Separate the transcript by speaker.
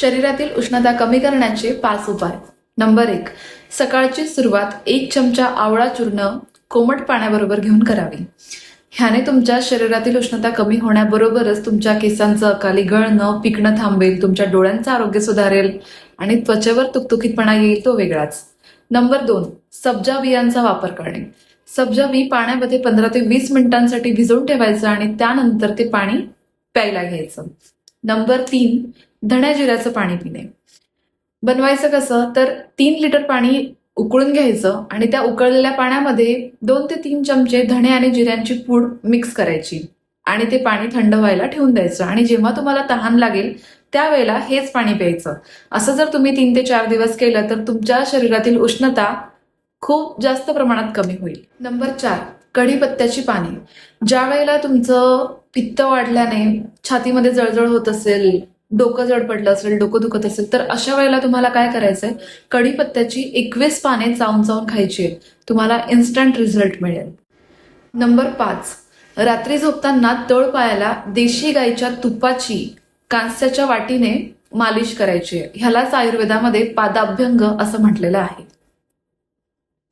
Speaker 1: शरीरातील उष्णता कमी करण्याचे पाच उपाय. नंबर एक सकाळची सुरुवात एक चमचा आवळा चूर्ण कोमट पाण्याबरोबर घेऊन करावी. ह्याने तुमच्या शरीरातील उष्णता कमी होण्याबरोबरच तुमच्या केसांचं अकाली गळणं पिकणं थांबेल तुमच्या डोळ्यांचं आरोग्य सुधारेल आणि त्वचेवर तुकतुकीतपणा येईल तो वेगळाच. नंबर दोन सब्जा बियांचा वापर करणे. सब्जा बी पाण्यामध्ये पंधरा ते वीस मिनिटांसाठी भिजवून ठेवायचं आणि त्यानंतर ते पाणी प्यायला घ्यायचं. नंबर तीन धण्या जिऱ्याचं पाणी पिणे. बनवायचं कसं? तर तीन लिटर पाणी उकळून घ्यायचं आणि त्या उकळलेल्या पाण्यामध्ये दोन ते तीन चमचे धणे आणि जिऱ्यांची पूड मिक्स करायची आणि ते पाणी थंड व्हायला ठेवून द्यायचं. आणि जेव्हा तुम्हाला तहान लागेल त्यावेळेला हेच पाणी प्यायचं. असं जर तुम्ही तीन ते चार दिवस केलं तर तुमच्या शरीरातील उष्णता खूप जास्त प्रमाणात कमी होईल. नंबर चार कढीपत्त्याची पाने. ज्या वेळेला तुमचं पित्त वाढल्याने छातीमध्ये जळजळ होत असेल डोकं जड पडलं असेल डोकं दुखत असेल तर अशा वेळेला तुम्हाला काय करायचंय? कढीपत्त्याची एकवीस पाने चावून चावून खायची आहेत. तुम्हाला इन्स्टंट रिझल्ट मिळेल. नंबर पाच. रात्री झोपताना तळ पायाला देशी गाईच्या तुपाची कांस्याच्या वाटीने मालिश करायची आहे. ह्यालाच आयुर्वेदामध्ये पादाभ्यंग असं म्हटलेलं आहे.